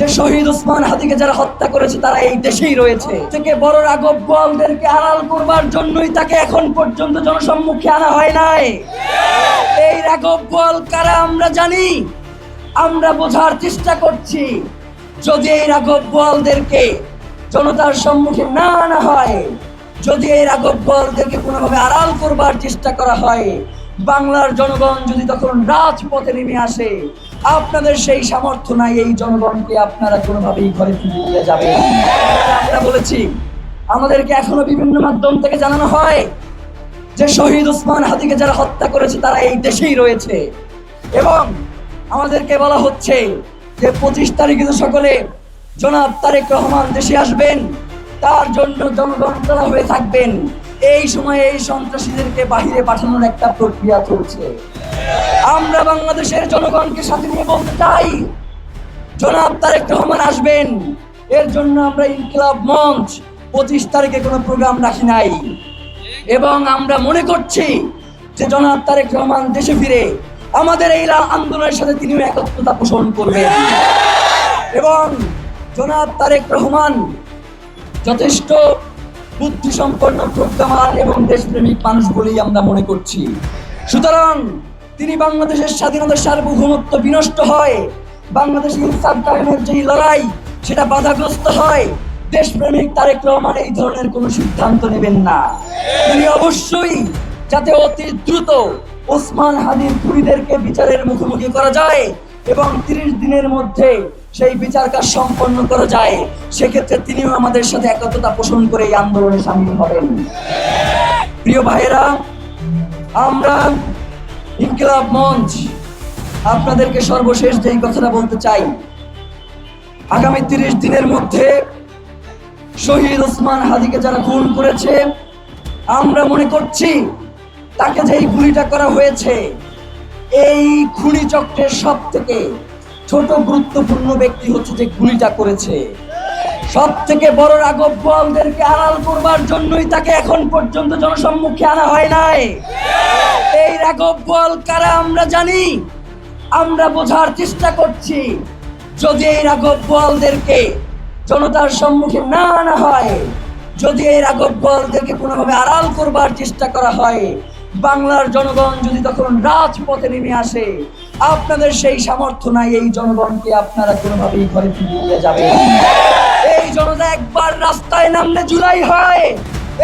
যে শহীদ উসমান হাদিকে যারা হত্যা করেছে, তারা এই দেশেই রয়েছে। থেকে বড় রাঘব বোয়ালদেরকে আড়াল করবার জন্যই তাকে এখন পর্যন্ত জনসম্মুখে আনা হয় নাই। এই রাঘব বোয়াল কারা আমরা জানি, আমরা বোঝার চেষ্টা করছি। যদি এই রাঘব বোয়ালদেরকে জনতার সম্মুখে না আনা হয়, যদি এই রাঘব বোয়ালদেরকে কোনোভাবে আড়াল করবার চেষ্টা করা হয় বাংলার জনগণ যদি তখন রাজপথে নেমে আসে, আপনাদের সেই সামর্থ্য নাই এই জনগণকে আপনারা কোনোভাবেই ঘরে ফিরে নিয়ে যাবে আমরা বলেছি, আমাদেরকে এখনও বিভিন্ন মাধ্যম থেকে জানানো হয় যে শহীদ উসমান হাদিকে যারা হত্যা করেছে, তারা এই দেশেই রয়েছে। এবং আমাদেরকে বলা হচ্ছে যে পঁচিশ তারিখে সকলে জনাব তারেক রহমান দেশে আসবেন, তার জন্য জনগণ হয়ে থাকবেন। এই সময়ে এই সন্ত্রাসীদেরকে বাহিরে পাঠানোর একটা প্রক্রিয়া চলছে। আমরা বাংলাদেশের জনগণকে সাথে নিয়ে বলতে চাই, জনাব তারেক রহমান আসবেন। এর জন্য আমরা ইনকিলাব মঞ্চ পঁচিশ তারিখে কোনো প্রোগ্রাম রাখি নাই। এবং আমরা মনে করছি যে জনাব তারেক রহমান দেশে ফিরে আমাদের এই আন্দোলনের সাথে তিনিও একত্রতা পোষণ করবেন। এবং জনাব তারেক রহমান যথেষ্ট বুদ্ধি সম্পন্ন প্রজ্ঞামান এবং দেশপ্রেমিক মানুষ বলেই আমরা মনে করছি। সুতরাং তিনি বাংলাদেশের স্বাধীনতার সার্বভৌমত্ব বিনষ্ট হয়, বাংলাদেশ ইনসাফ কায়েমের লড়াই, সেটা বাধাগ্রস্ত হয়, দেশপ্রেমিক তারেক রহমান এই ধরনের কোনো সিদ্ধান্ত নেবেন না। তিনি অবশ্যই যাতে অতি দ্রুত ওসমান হাদির খুনিদেরকে বিচারের মুখোমুখি করা যায় এবং তিরিশ দিনের মধ্যে সেই বিচার কাজ সম্পন্ন করা যায়, সেক্ষেত্রে তিনিও আমাদের সাথে একত্রতা পোষণ করে এই আন্দোলনে সামিল হবেন। প্রিয় ভাইয়েরা, আমরা ইনকিলাব মঞ্চ আপনাদেরকে সর্বশেষ যেই কথাটা বলতে চাই, আগামী তিরিশ দিনের মধ্যে শহীদ ওসমান হাদিকে যারা খুন করেছে, আমরা মনে করছি তাকে যেই গুলিটা করা হয়েছে, এই খুনি চক্রের সব থেকে ছোট গুরুত্বপূর্ণ ব্যক্তি হচ্ছে যে গুলিটা করেছে। সব থেকে বড় রাঘব বোয়ালদেরকে আড়াল করবার জন্যই তাকে এখন পর্যন্ত জনসম্মুখে আনা হয় নাই। এই রাঘব বোয়াল কারা আমরা জানি, আমরা বোঝার চেষ্টা করছি। যদি এই রাঘব বোয়ালদেরকে জনতার সম্মুখে না আনা হয়, যদি এই রাঘব বোয়ালদেরকে কোনোভাবে আড়াল করবার চেষ্টা করা হয় বাংলার জনগণ যদি তখন রাজপথে নেমে আসে, আপনাদের সেই সামর্থ্য নাই, এই জনগণকে আপনারা কোনোভাবেই ঘরে ফিরিয়ে যাবে এই জনতা একবার রাস্তায় নামলে জুলাই হয়।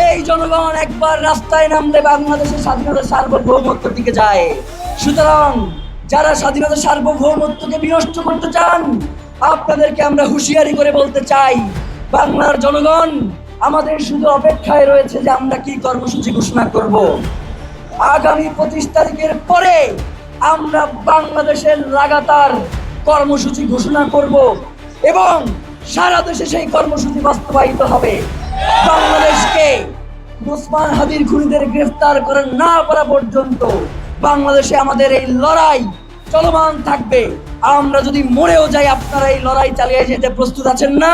এই জনগণ একবার রাস্তায় নামলে বাংলাদেশের স্বাধীনতা সার্বভৌমত্ব দিকে যায়। সুতরাং যারা স্বাধীনতা সার্বভৌমত্বকে বিনষ্ট করতে চান, আপনাদেরকে আমরা হুঁশিয়ারি করে বলতে চাই, বাংলার জনগণ, আমাদের শুধু অপেক্ষায় রয়েছে যে আমরা কি কর্মসূচি ঘোষণা করব। আগামী পঁচিশ তারিখের পরে আমরা বাংলাদেশের লাগাতার কর্মসূচি ঘোষণা করব এবং সারা দেশে সেই কর্মসূচি বাস্তবায়িত হবে। বাংলাদেশকে ওসমান হাদির খুনিদের গ্রেফতার করে না করা পর্যন্ত বাংলাদেশে আমাদের এই লড়াই চলমান থাকবে। আমরা যদি মরেও যাই, আপনারা এই লড়াই চালিয়ে যেতে প্রস্তুত আছেন না?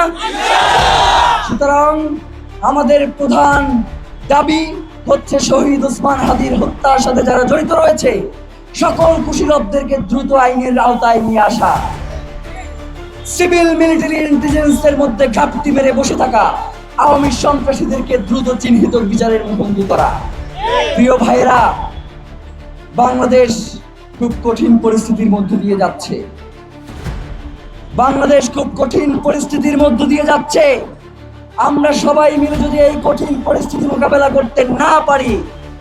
সুতরাং আমাদের প্রধান দাবি হচ্ছে শহীদ ওসমান হাদির হত্যার সাথে যারা জড়িত রয়েছে, সকল কুশীলবদেরকে দ্রুত আইনের আওতায় নিয়ে আসা। সিভিল মিলিটারি ইন্টেলিজেন্সের মধ্যে ঘাপটি মেরে বসে থাকা আওয়ামী সন্ত্রাসীদেরকে দ্রুত চিহ্নিত বিচারের মুখোমুখি করা। প্রিয় ভাইয়েরা, বাংলাদেশ খুব কঠিন পরিস্থিতির মধ্য দিয়ে যাচ্ছে। বাংলাদেশ খুব কঠিন পরিস্থিতির মধ্য দিয়ে যাচ্ছে। আমরা সবাই মিলে যদি এই কঠিন পরিস্থিতি মোকাবেলা করতে না পারি,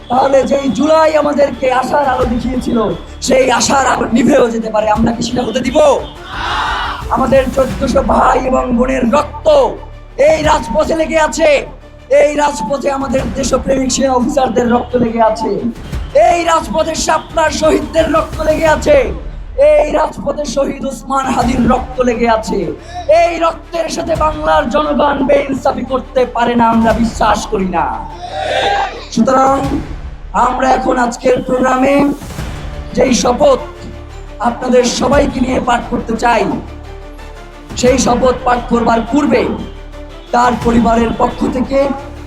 তাহলে যেই জুলাই আমাদেরকে আশার আলো দেখিয়েছিল, সেই আশার আলো নিভেও যেতে পারে। আমরা কি সেটা হতে দিব? আমাদের চোদ্দশো ভাই এবং বোনের রক্ত এই রাজপথে লেগে আছে। এই রাজপথে আমাদের দেশপ্রেমিক সেনা অফিসারদের রক্ত লেগে আছে। এই রাজপথে শাপলার শহীদদের রক্ত লেগে আছে। এই রাজপথে শহীদ উসমান হাদির রক্ত লেগে আছে। এই রক্তের সাথে বাংলার জনগণ বেইনসাফি করতে পারে না, আমরা বিশ্বাস করি না। সুতরাং আমরা এখন আজকের প্রোগ্রামে যেই শপথ আপনাদের সবাইকে নিয়ে পাঠ করতে চাই, সেই শপথ পাঠ করবার পূর্বে তার পরিবারের পক্ষ থেকে